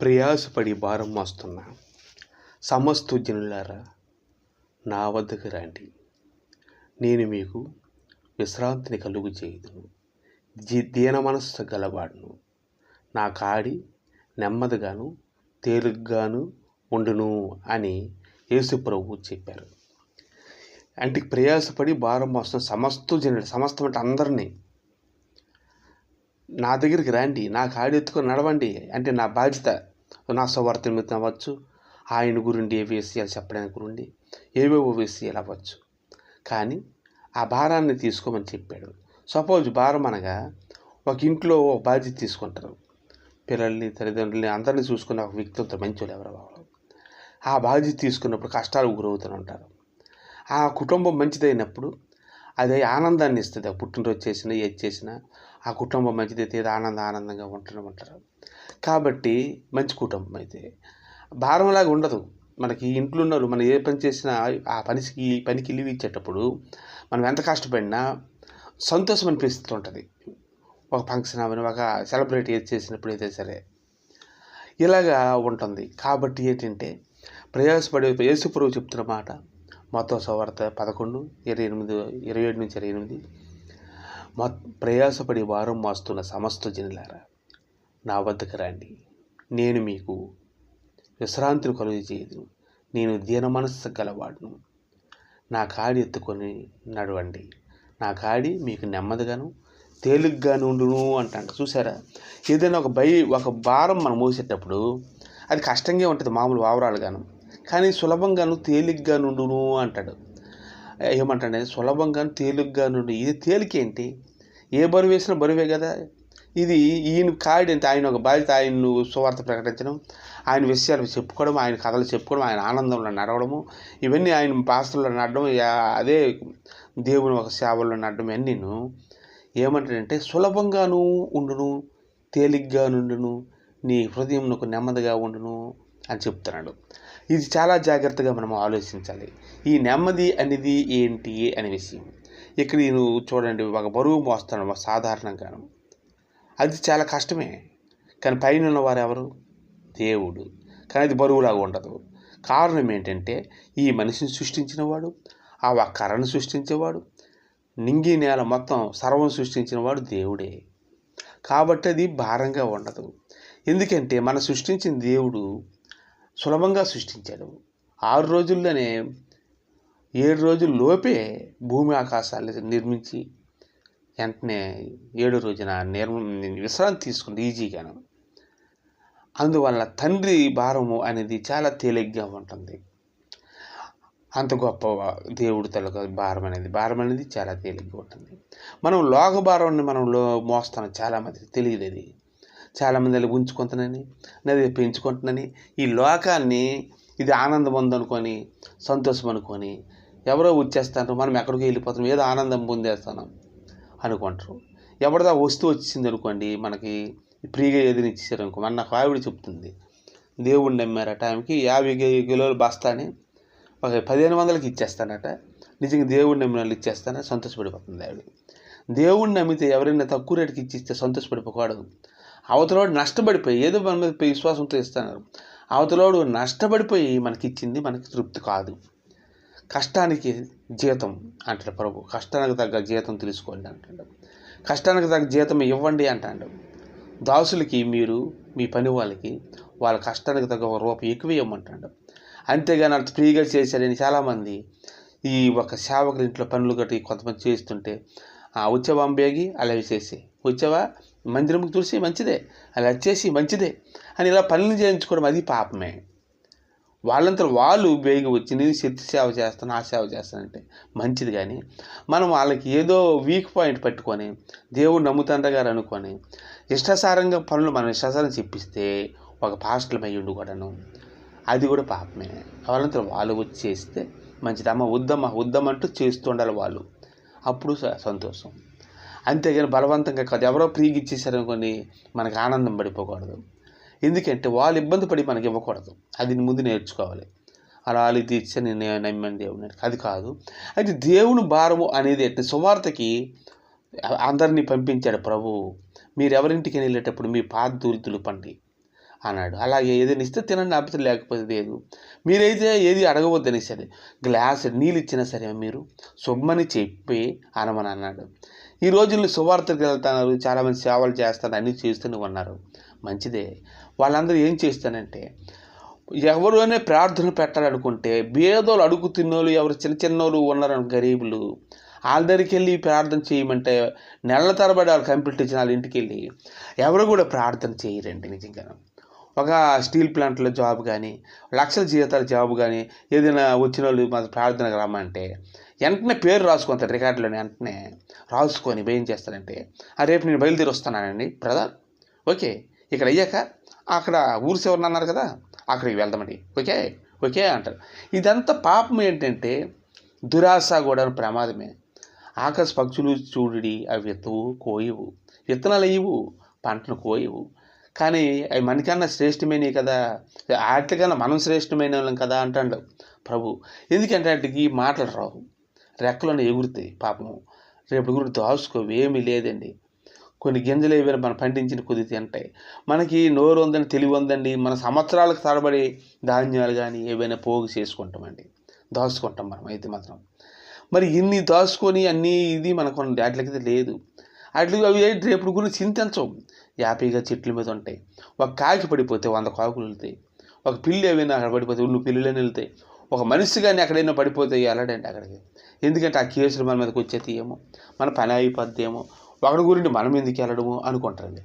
ప్రయాసపడి భారం మోస్తున్న. సమస్త జనులారా నా వద్దకు రండి. నేను మీకు విశ్రాంతిని కలుగు చేయదును. జీ దీన మనస్సు గలవాడును. నా కాడి నెమ్మదిగాను తేలిగ్గాను ఉండును అని యేసు ప్రభు చెప్పారు. అంటే ప్రయాసపడి భారం మోస్తున్న సమస్త జనులు సమస్తం అంటే అందరినీ నా దగ్గరికి రండి నా కాడి ఎత్తుకొని నడవండి అంటే నా బాధ్యత. నా సువార్త నిమిత్తం అవ్వచ్చు ఆయన గురించి ఏ విషయాలు చెప్పడానికి గురించి ఏవేవో విషయాలు అవ్వచ్చు కానీ ఆ భారాన్ని తీసుకోమని చెప్పాడు. సపోజ్ భారం అనగా ఒక ఇంట్లో ఒక బాధ్యత తీసుకుంటారు. పిల్లల్ని తల్లిదండ్రుల్ని అందరినీ చూసుకున్న ఒక వ్యక్తితో మంచోళ్ళు ఎవరు వాళ్ళు ఆ బాధ్యత తీసుకున్నప్పుడు కష్టాలు గురవుతూ ఉంటారు ఆ కుటుంబం మంచిదైనప్పుడు అది ఆనందాన్ని ఇస్తుంది. పుట్టినరోజు చేసినా ఏది చేసినా ఆ కుటుంబం మంచిదైతే ఏదో ఆనంద ఆనందంగా ఉంటూ ఉంటారు కాబట్టి మంచి కుటుంబం అయితే. భారంలాగా ఉండదు. మనకి ఇంట్లో ఉన్నారు మనం ఏ పని చేసినా ఆ పనికి పనికి లీవ్ ఇచ్చేటప్పుడు మనం ఎంత కష్టపడినా సంతోషం అనిపిస్తూ ఉంటుంది. ఒక ఫంక్షన్ అవని ఒక సెలబ్రేట్ ఏది చేసినప్పుడు అయితే సరే ఇలాగా ఉంటుంది. కాబట్టి ఏంటంటే ప్రయాసపడే యేసుప్రభు చెప్తున్న మాట మొత్తం సువార్త పదకొండు ఇరవై ఎనిమిది ఇరవై ఏడు నుంచి ఇరవై ఎనిమిది. మొ ప్రయాసపడి వారం మోస్తున్న సమస్త జనులారా నా వద్దకు రండి. నేను మీకు విశ్రాంతిని కలుగు చేయదు నేను దీన మనస్సు గలవాడును. నా కాడి ఎత్తుకొని నడవండి. నా కాడి మీకు నెమ్మదిగాను తేలిగ్గా ఉండును అంటాడు. చూసారా ఏదైనా ఒక బై ఒక భారం మనం మోసేటప్పుడు అది కష్టంగా ఉంటుంది మామూలు వావరాలుగాను. కానీ సులభంగాను తేలిగ్గా నుండును అంటాడు. ఏమంటాడు సులభంగాను తేలిగ్గా నుండి ఇది తేలికేంటి ఏ బరువు వేసినా బరువే కదా. ఇది ఈయన కాడి ఆయన ఒక బాధ్యత ఆయన సువార్త ప్రకటించడం ఆయన విషయాలు చెప్పుకోవడం ఆయన కథలు చెప్పుకోవడం ఆయన ఆనందంలో నడవడము ఇవన్నీ ఆయన పాస్తుల్లో నడడం అదే దేవుని ఒక సేవల్లో నడడం అన్నీను ఏమంటాడంటే సులభంగాను ఉండును తేలిగ్గా నుండును నీ హృదయం నెమ్మదిగా ఉండును అని చెప్తున్నాడు. ఇది చాలా జాగ్రత్తగా మనం ఆలోచించాలి. ఈ నెమ్మది అనేది ఏంటి అనే విషయం. ఇక్కడ నేను చూడండి ఒక బరువు మోస్తాను సాధారణంగాను అది చాలా కష్టమే. కానీ పైన ఉన్నవారు ఎవరు? దేవుడు. కానీ అది బరువులాగా ఉండదు. కారణం ఏంటంటే ఈ మనిషిని సృష్టించినవాడు ఆ కర్రను సృష్టించేవాడు నింగి నేల మొత్తం సర్వం సృష్టించినవాడు దేవుడే. కాబట్టి అది భారంగా ఉండదు. ఎందుకంటే మన సృష్టించిన దేవుడు సులభంగా సృష్టించాడు. ఆరు రోజుల్లోనే ఏడు రోజుల లోపే భూమి ఆకాశాలు నిర్మించి వెంటనే ఏడు రోజున నిర్మ విశ్రాంతి తీసుకుంది ఈజీగాను. అందువల్ల తండ్రి భారము అనేది చాలా తేలిగ్గా ఉంటుంది. అంత గొప్ప దేవుడు తలకు భారం అనేది భారం అనేది చాలా తేలిగ్గా ఉంటుంది. మనం లోక భారాన్ని మనం లో మోస్తాం చాలామంది తెలియదు అది చాలామంది అలా ఉంచుకుంటానని నది పెంచుకుంటున్నాని ఈ లోకాన్ని ఇది ఆనందం ఉందనుకొని సంతోషం అనుకొని ఎవరో వచ్చేస్తారు మనం ఎక్కడికి వెళ్ళిపోతున్నాం ఏదో ఆనందం పొందేస్తున్నాం అనుకుంటారు. ఎవరిదా వస్తువు వచ్చింది అనుకోండి మనకి ఫ్రీగా ఏదైనా ఇచ్చేసారు అనుకో మన నాకు ఆవిడ చెప్తుంది దేవుడిని నమ్మారు ఆ టైంకి యాభై కిలోలు బస్తాని ఒక పదిహేను వందలకి ఇచ్చేస్తానట నిజంగా దేవుడిని నమ్మిన వాళ్ళు ఇచ్చేస్తానని సంతోషపడిపోతుంది ఆవిడ. దేవుడిని నమ్మితే ఎవరైనా తక్కువ రేటుకి ఇచ్చిస్తే సంతోషపడిపోకూడదు. అవతలోడు నష్టపడిపోయి ఏదో మన మీద విశ్వాసంతో ఇస్తున్నారు. అవతలోడు నష్టపడిపోయి మనకి ఇచ్చింది మనకి తృప్తి కాదు. కష్టానికి జీతం అంటాడు ప్రభు. కష్టానికి తగ్గ జీతం తెలుసుకోండి అంటాడు. కష్టానికి తగ్గ జీతం ఇవ్వండి అంటాడు. దాసులకి మీరు మీ పని వాళ్ళకి వాళ్ళ కష్టానికి తగ్గ ఒక ఎక్కువ ఇవ్వమంటాడు. అంతేగాని అంత ఫ్రీగా చేశారని చాలామంది ఈ ఒక సేవకుల ఇంట్లో పనులు గట్టి కొంతమంది చేస్తుంటే వచ్చావా అంబేగి? అలా చేసి వచ్చావా? మందిరం చూసి మంచిదే అలా వచ్చేసి మంచిదే అని ఇలా పనులు చేయించుకోవడం అది పాపమే. వాళ్ళంతా వాళ్ళు బేగి వచ్చి నేను శక్తి సేవ చేస్తాను ఆ సేవ చేస్తానంటే మంచిది కానీ మనం వాళ్ళకి ఏదో వీక్ పాయింట్ పట్టుకొని దేవుడు నమ్ముతండ్ర గారు అనుకొని ఇష్టాసారంగా పనులు మనం ఇష్టాసారం చెప్పిస్తే ఒక పాస్టల్ అయ్యి కూడాను అది కూడా పాపమే. వాళ్ళంతా వాళ్ళు వచ్చి చేస్తే మంచిది. అమ్మ వద్దమ్మ వద్దమంటూ చేస్తూ ఉండాలి వాళ్ళు. అప్పుడు సంతోషం. అంతేగాని బలవంతంగా కాదు. ఎవరో ఫ్రీగా ఇచ్చేసారనుకొని మనకు ఆనందం పడిపోకూడదు. ఎందుకంటే వాళ్ళు ఇబ్బంది పడి మనకి ఇవ్వకూడదు. అది ముందు నేర్చుకోవాలి. అలా వాళ్ళు ఇది ఇచ్చే నేను. నమ్మాను దేవుని అది కాదు. అయితే దేవుని భారము అనేది ఎట్టి సువార్తకి అందరినీ పంపించాడు ప్రభు. మీరెవరింటికి వెళ్ళేటప్పుడు మీ పాద దులుపండి అన్నాడు. అలాగే ఏదైనా ఇస్తే తినండి అభ్యర్థి లేకపోతే లేదు. మీరైతే ఏది అడగవద్దని సరే గ్లాస్ నీళ్ళు ఇచ్చినా సరే మీరు సొమ్మని చెప్పి అనమని అన్నాడు. ఈ రోజుల్లో సువార్తకు వెళ్తున్నారు చాలామంది సేవలు చేస్తారు. అన్నీ చేస్తూనే ఉన్నారు. మంచిదే. వాళ్ళందరూ ఏం చేస్తానంటే ఎవరైనా ప్రార్థన పెట్టాలనుకుంటే బేదోలు అడుగు తిన్నోళ్ళు ఎవరు చిన్న చిన్నోళ్ళు ఉన్నారు గరీబులు వాళ్ళ దగ్గరికి వెళ్ళి ప్రార్థన చేయమంటే నెలల తరబడి వాళ్ళు కంప్లీట్ ఇచ్చిన వాళ్ళ ఇంటికి వెళ్ళి ఎవరు కూడా ప్రార్థన చేయరండి నిజంగా ఒక స్టీల్ ప్లాంట్లో జాబ్ కానీ లక్షల జీతాల జాబ్ కానీ ఏదైనా వచ్చిన వాళ్ళు మా ప్రార్థనకు రమ్మంటే వెంటనే పేరు రాసుకుంటారు రికార్డులోని వెంటనే రాసుకొని ఏం చేస్తారంటే "ఆ, రేపు నేను బయలుదేరి వస్తున్నానండి బ్రదర్. ఓకే. ఇక్కడ అయ్యాక అక్కడ ఊరు చివరన అన్నారు కదా అక్కడికి వెళ్దామండి. ఓకే. ఓకే అంటారు. ఇదంతా పాపం ఏంటంటే దురాశ కూడా ప్రమాదమే. ఆకాశ పక్షులు చూడుడి అవి విత్తవు కోయవు. విత్తనాలు వేయవు పంటను కోయవు. కానీ అవి మనకన్నా శ్రేష్టమైనవి కదా. వాటికన్నా మనం శ్రేష్టమైన వాళ్ళం కదా అంటాడు ప్రభు. ఎందుకంటే వాటికి మాటలు రావు. రెక్కలను ఎగురుతాయి పాపము. రేపు గురి దాచుకోవు. ఏమీ లేదండి. కొన్ని గింజలు ఏవైనా మనం పండించిన కొద్ది తింటాయి మనకి నోరు ఉందని తెలివి ఉందండి మన సంవత్సరాలకు తరబడి ధాన్యాలు కానీ ఏవైనా పోగు చేసుకుంటామండి. దాచుకుంటాం మనం అయితే మాత్రం. మరి ఇన్ని దాచుకొని అన్నీ ఇది మనకు వాటికైతే లేదు. వాటికి అవి రేపు గురించి చింతించవు. యాపీగా చెట్ల మీద ఉంటాయి. ఒక కాకి పడిపోతే వంద కాకులు వెళ్తాయి. ఒక పిల్లి ఏమైనా అక్కడ పడిపోతే ఉళ్ళు పిల్లులని వెళ్తాయి. ఒక మనిషి కానీ ఎక్కడైనా పడిపోతే వెళ్ళడండి అక్కడికి. ఎందుకంటే ఆ కేసులు మన మీదకి వచ్చేది ఏమో మన పని అయిపోద్ది ఏమో ఒకరి గురించి మనం ఎందుకు వెళ్ళడము అనుకుంటారండి.